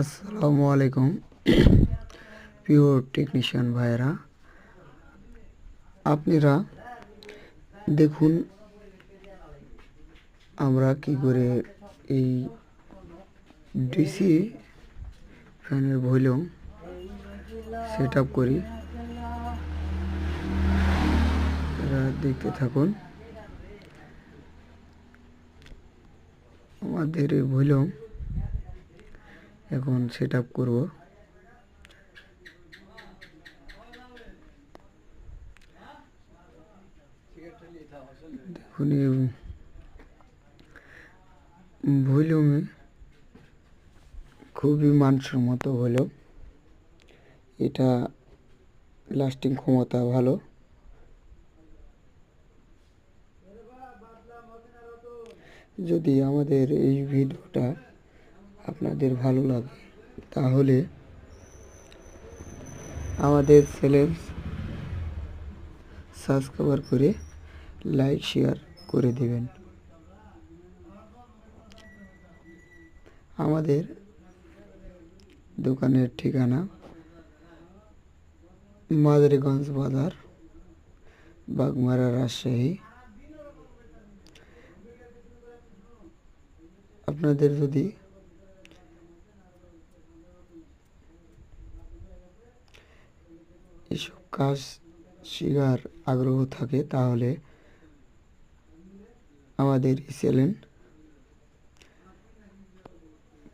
আসসালামু আলাইকুম। Pure technician ভাইয়েরা, আপনারা দেখুন আমরা কি করে এই ডিসি ফ্যানের ভলিউম সেট আপ করি দেখতে থাকুন। আমাদের এই ভলিউম এখন সেট আপ করব। দেখুন ভলিউমে খুবই মানসম্মত হলো। এটা লাস্টিং ক্ষমতা ভালো। যদি আমাদের এই ভিডিওটা আপনাদের ভালো লাগে, তাহলে আমাদের চ্যানেল সাবস্ক্রাইবার করে লাইক, শেয়ার করে দিবেন। আমাদের দোকানের ঠিকানা মাদারীগঞ্জ বাজার, বাগমারা রাজশাহী। আপনাদের যদি এসব কাজ শেখার আগ্রহ থাকে, তাহলে আমাদের এই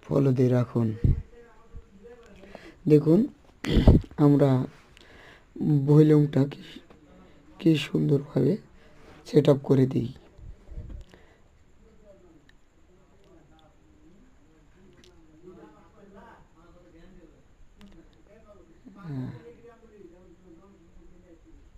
ফলো দিয়ে রাখুন। দেখুন, আমরা ভলিউমটা কি কি সুন্দরভাবে সেট আপ করে দিই।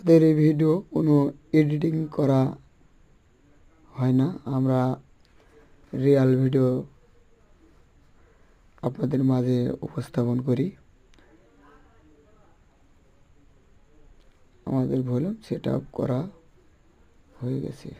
আমাদের এই ভিডিও কোনো এডিটিং করা হয় না। আমরা রিয়াল ভিডিও আপনাদের মাঝে উপস্থাপন করি। আমাদের ভলিউম সেট করা হয়ে গেছে।